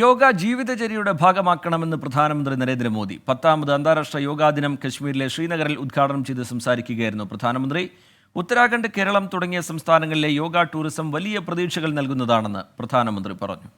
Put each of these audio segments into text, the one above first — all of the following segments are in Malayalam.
യോഗ ജീവിതചര്യയുടെ ഭാഗമാക്കണമെന്ന് പ്രധാനമന്ത്രി നരേന്ദ്രമോദി. പത്താമത് അന്താരാഷ്ട്ര യോഗാ ദിനം കശ്മീരിലെ ശ്രീനഗറിൽ ഉദ്ഘാടനം ചെയ്ത് സംസാരിക്കുകയായിരുന്നു പ്രധാനമന്ത്രി. ഉത്തരാഖണ്ഡ് കേരളം തുടങ്ങിയ സംസ്ഥാനങ്ങളിലെ യോഗ ടൂറിസം വലിയ പ്രതീക്ഷകൾ നൽകുന്നതാണെന്ന് പ്രധാനമന്ത്രി പറഞ്ഞു.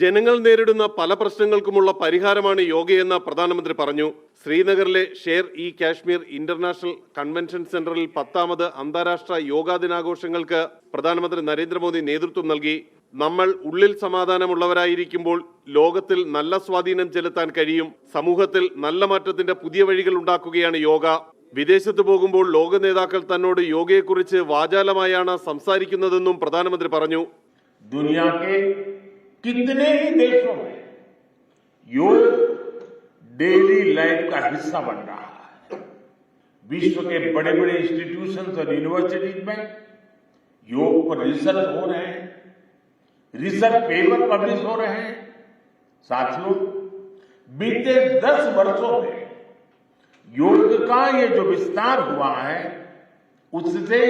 ജനങ്ങൾ നേരിടുന്ന പല പ്രശ്നങ്ങൾക്കുമുള്ള പരിഹാരമാണ് യോഗയെന്ന് പ്രധാനമന്ത്രി പറഞ്ഞു. ശ്രീനഗറിലെ ഷേർ ഇ കാശ്മീർ ഇന്റർനാഷണൽ കൺവെൻഷൻ സെന്ററിൽ പത്താമത് അന്താരാഷ്ട്ര യോഗാ ദിനാഘോഷങ്ങൾക്ക് പ്രധാനമന്ത്രി നരേന്ദ്രമോദി നേതൃത്വം നൽകി. നമ്മൾ ഉള്ളിൽ സമാധാനമുള്ളവരായിരിക്കുമ്പോൾ ലോകത്തിൽ നല്ല സ്വാധീനം ചെലുത്താൻ കഴിയും സമൂഹത്തിൽ നല്ല മാറ്റത്തിന്റെ പുതിയ വഴികൾ ഉണ്ടാക്കുകയാണ് യോഗ വിദേശത്ത് പോകുമ്പോൾ ലോക നേതാക്കൾ തന്നോട് യോഗയെക്കുറിച്ച് വാചാലമായാണ് സംസാരിക്കുന്നതെന്നും പ്രധാനമന്ത്രി പറഞ്ഞു दुनिया के कितने ही देशों में योग डेली लाइफ का हिस्सा बन रहा है विश्व के बड़े बड़े इंस्टीट्यूशंस और यूनिवर्सिटीज में योग पर रिसर्च हो रहे हैं रिसर्च पेपर पब्लिश हो रहे हैं साथियों बीते दस वर्षों में योग का ये जो विस्तार हुआ है उससे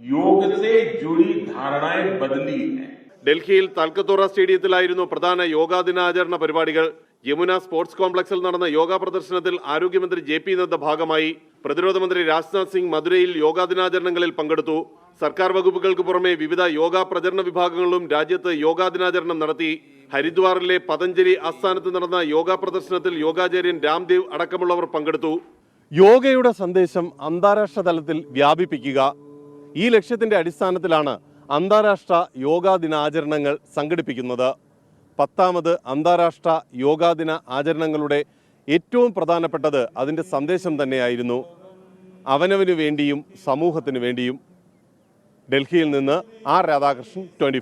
योग से जुड़ी धारणाएं बदली हैं ഡൽഹിയിൽ തൽക്കത്തോറ സ്റ്റേഡിയത്തിലായിരുന്നു പ്രധാന യോഗാ ദിനാചരണ പരിപാടികൾ യമുന സ്പോർട്സ് കോംപ്ലക്സിൽ നടന്ന യോഗാ പ്രദർശനത്തിൽ ആരോഗ്യമന്ത്രി ജെ പി നദ്ദ ഭാഗമായി പ്രതിരോധ മന്ത്രി രാജ്നാഥ് സിംഗ് മധുരയിൽ യോഗാ ദിനാചരണങ്ങളിൽ പങ്കെടുത്തു സർക്കാർ വകുപ്പുകൾക്ക് പുറമെ വിവിധ യോഗ പ്രചരണ വിഭാഗങ്ങളും രാജ്യത്ത് യോഗാ ദിനാചരണം നടത്തി ഹരിദ്വാറിലെ പതഞ്ജലി ആസ്ഥാനത്ത് നടന്ന യോഗ പ്രദർശനത്തിൽ യോഗാചാര്യൻ രാംദേവ് അടക്കമുള്ളവർ പങ്കെടുത്തു. യോഗയുടെ സന്ദേശം അന്താരാഷ്ട്ര തലത്തിൽ വ്യാപിപ്പിക്കുക. ഈ ലക്ഷ്യത്തിന്റെ അടിസ്ഥാനത്തിലാണ് അന്താരാഷ്ട്ര യോഗാ ദിനാചരണങ്ങൾ സംഘടിപ്പിക്കുന്നത്. പത്താമത് അന്താരാഷ്ട്ര യോഗാ ദിന ആചരണങ്ങളുടെ ഏറ്റവും പ്രധാനപ്പെട്ടത് അതിന്റെ സന്ദേശം തന്നെയായിരുന്നു. അവനവന് വേണ്ടിയും സമൂഹത്തിന് വേണ്ടിയും ഡൽഹിയിൽ നിന്ന് ആർ രാധാകൃഷ്ണൻ ട്വന്റി